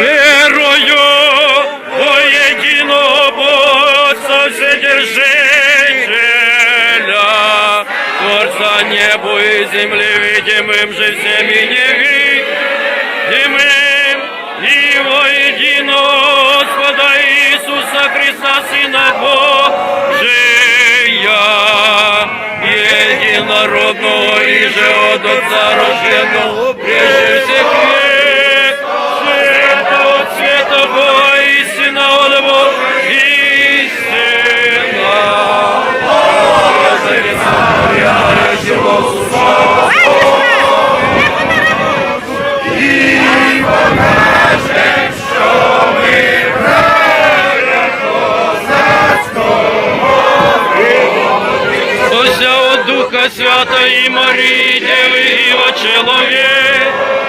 Верую во единого Бога Вседержителя, Творца небу и земли, видимым же всеми невидимым, и во единого Господа Иисуса Христа, единородного и же от Отца рожденного прежде всех век, от света Бога, истина от Бога, истина. Ося от Духа Святой и Марии, Девы и Человек.